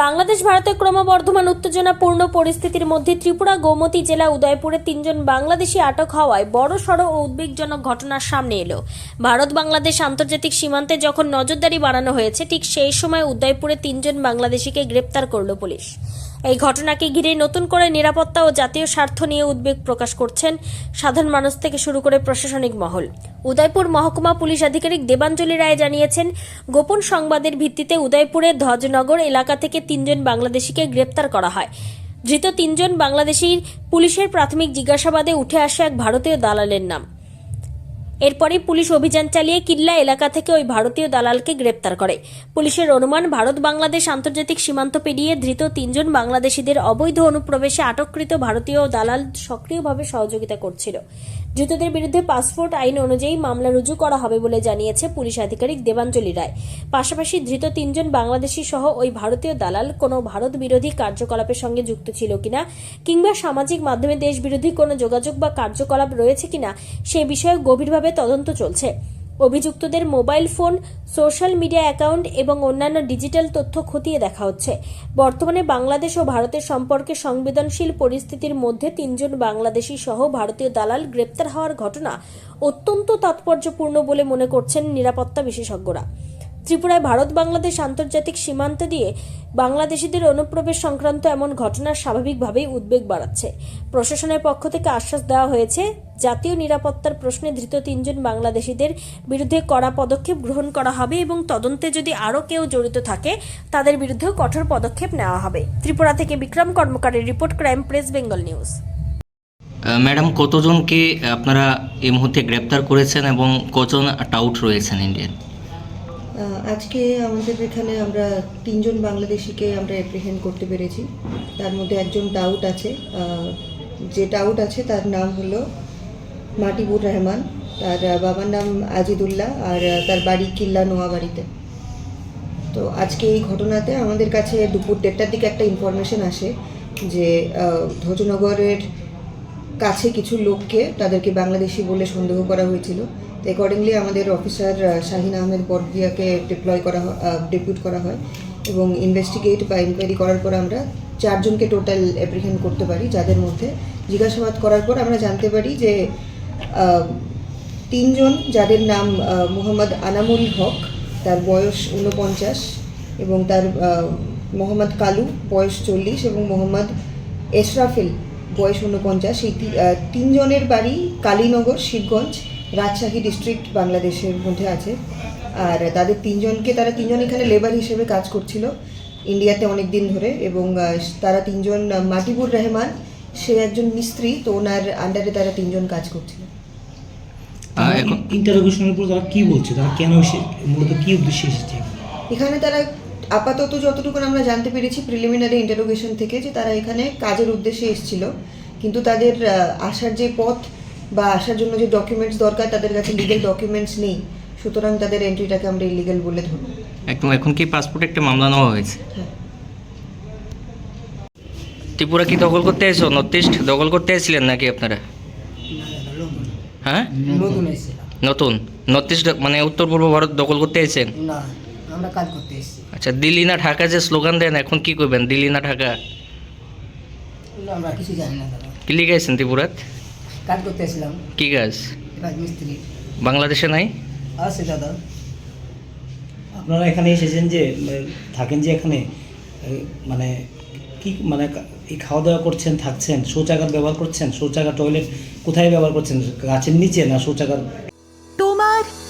বাংলাদেশ ভারতের ক্রমবর্ধমান উত্তেজনাপূর্ণ পরিস্থিতির মধ্যে ত্রিপুরা, গোমতী জেলা, উদয়পুরে তিনজন বাংলাদেশি আটক হওয়ায় বড় সড় ও উদ্বেগজনক ঘটনার সামনে এলো। ভারত বাংলাদেশ আন্তর্জাতিক সীমান্তে যখন নজরদারি বাড়ানো হয়েছে, ঠিক সেই সময় উদয়পুরে তিনজন বাংলাদেশিকে গ্রেপ্তার করল পুলিশ। এই ঘটনাকে ঘিরে নতুন করে নিরাপত্তা ও জাতীয় স্বার্থ নিয়ে উদ্বেগ প্রকাশ করছেন সাধারণ মানুষ থেকে শুরু করে প্রশাসনিক মহল। উদয়পুর মহকুমা পুলিশ আধিকারিক দেবাঞ্জলি রায় জানিয়েছেন, গোপন সংবাদের ভিত্তিতে উদয়পুরের ধ্বজনগর এলাকা থেকে তিনজন বাংলাদেশিকে গ্রেপ্তার করা হয়। ধৃত তিনজন বাংলাদেশির পুলিশের প্রাথমিক জিজ্ঞাসাবাদে উঠে আসে এক ভারতীয় দালালের নাম। এরপরই পুলিশ অভিযান চালিয়ে কিল্লা এলাকা থেকে ওই ভারতীয় দালালকে গ্রেপ্তার করে। পুলিশের অনুমান, ভারত বাংলাদেশ আন্তর্জাতিক সীমান্ত পেরিয়ে ধৃত তিনজন বাংলাদেশিদের অবৈধ অনুপ্রবেশে আটককৃত ভারতীয় দালাল সক্রিয়ভাবে সহযোগিতা করছিল। ধৃতদের বিরুদ্ধে পাসপোর্ট আইন অনুযায়ী মামলা রুজু করা হবে বলে জানিয়েছে পুলিশ আধিকারিক দেবাঞ্জলি রায়। পাশাপাশি ধৃত তিনজন বাংলাদেশি সহ ওই ভারতীয় দালাল কোনো ভারত বিরোধী কার্যকলাপের সঙ্গে যুক্ত ছিল কিনা, কিংবা সামাজিক মাধ্যমে দেশ বিরোধী কোনো যোগাযোগ বা কার্যকলাপ রয়েছে কিনা, সে বিষয়ে গভীরভাবে তদন্ত চলছে। অভিযুক্তদের mobile phone, social media account এবং অন্যান্য ডিজিটাল তথ্য খতিয়ে দেখা হচ্ছে। বর্তমানে বাংলাদেশ ও ভারতের সম্পর্কে সংবেদনশীল পরিস্থিতির মধ্যে তিনজন বাংলাদেশি সহ ভারতীয় দালাল গ্রেপ্তার হওয়ার ঘটনা অত্যন্ত তাৎপর্যপূর্ণ বলে মনে করছেন নিরাপত্তা বিশেষজ্ঞরা। ত্রিপুরায় ভারত বাংলাদেশ আন্তর্জাতিক সীমান্ত দিয়ে বাংলাদেশিদের অনুপ্রবেশ সংক্রান্ত এমন ঘটনা স্বাভাবিকভাবেই উদ্বেগ বাড়াচ্ছে। প্রশাসনের পক্ষ থেকে আশ্বাস দেওয়া হয়েছে, জাতীয় নিরাপত্তার প্রশ্নে ধৃত তিনজন বাংলাদেশিদের বিরুদ্ধে কড়া পদক্ষেপ গ্রহণ করা হবে এবং তদন্তে যদি আরও কেউ জড়িত থাকে, তাদের বিরুদ্ধেও কঠোর পদক্ষেপ নেওয়া হবে। ত্রিপুরা থেকে Bikram কর্মকারের report, crime press, Bengal news. Madam, কতজনকে আপনারা এই মুহূর্তে গ্রেপ্তার করেছেন এবং কজন টাউট রয়েছেন ইন্ডিয়ান? আজকে আমাদের এখানে আমরা তিনজন বাংলাদেশিকে আমরা এপ্রিহেন্ড করতে পেরেছি। তার মধ্যে একজন ডাউট আছে। যে ডাউট আছে তার নাম হলো মাটিবুর রহমান। তার বাবার নাম আজিদুল্লাহ আর তার বাড়ি কিল্লা নোয়াবাড়িতে। তো আজকে এই ঘটনাতে আমাদের কাছে দুপুর দেড়টার দিকে একটা ইনফরমেশন আসে যে আহ, ধ্বজনগরের কাছে কিছু লোককে তাদেরকে বাংলাদেশি বলে সন্দেহ করা হয়েছিল। তো অ্যাকর্ডিংলি আমাদের অফিসার শাহিন আহমেদ বড়ভিয়াকে ডিপ্লয় করা ডেপুট করা হয় এবং ইনভেস্টিগেট বা ইনকোয়ারি করার পর আমরা চারজনকে টোটাল অ্যাপ্রিহেন্ড করতে পারি যাদের মধ্যে জিজ্ঞাসাবাদ করার পর আমরা জানতে পারি যে তিনজন যাদের নাম মোহাম্মদ আনামুল হক, তার বয়স ঊনপঞ্চাশ এবং তার মোহাম্মদ কালু বয়স চল্লিশ এবং মোহাম্মদ এশরাফিল বয়স উনপঞ্চাশ এই তিনজনের বাড়ি কালীনগর শিবগঞ্জ রাজশাহী ডিস্ট্রিক্ট বাংলাদেশের মধ্যে আছে। আর তাদের তিনজনকে তারা তিনজন এখানে লেবার হিসেবে কাজ করছিল ইন্ডিয়াতে অনেক দিন ধরে এবং তারা তিনজন মাটিবুর রহমান সে একজন মিস্ত্রি তো ওনার আন্ডারে তারা তিনজন কাজ করছিল। ইন্টারোগেশনের উপর তারা কি বলছে? তারা কেন এসে মূলত কি উদ্দেশ্যে এসেছে? এখানে তারা আপাতত যতটুকু আমরা জানতে পেরেছি প্রিলিমিনারি ইন্টারোগেশন থেকে যে তারা এখানে কাজের উদ্দেশ্যে এসেছিল কিন্তু তাদের আসার যে পথ বা আসার জন্য যে ডকুমেন্টস দরকার তাদের কাছে লিগেল ডকুমেন্টস নেই। সুতরাং তাদের এন্ট্রিটাকে আমরা ইলিগেল বলে ধরব। একদম এখন কি পাসপোর্ট একটা মামলা নেওয়া হয়েছে? হ্যাঁ। ত্রিপুরা কি দখল করতে এসো নর্থ ইস্ট দখল করতে এসেছিলেন নাকি আপনারা? হ্যাঁ? নতুন নতুন? নর্থ ইস্ট মানে উত্তর পূর্ব ভারত দখল করতে এসেছেন? না। আমরা কাজ করতে এসেছি। আচ্ছা দিল্লি না ঢাকা যে স্লোগান দেন এখন কি করবেন? দিল্লি না ঢাকা? আমরা কিছু জানি না দাদা। কি লিখাইছেন ত্রিপুরাত? কাজ করতে এসেছিলাম। কি কাজ? রাজমিস্ত্রি। বাংলাদেশে নাই? আছে দাদা। আপনারা এখানে এসেছেন যে থাকেন যে এখানে মানে কি মানে এই খাওয়া দাওয়া করছেন থাকছেন শৌচাগার ব্যবহার করছেন শৌচাগার টয়লেট কোথায় ব্যবহার করছেন? গাছের নিচে না শৌচাগার?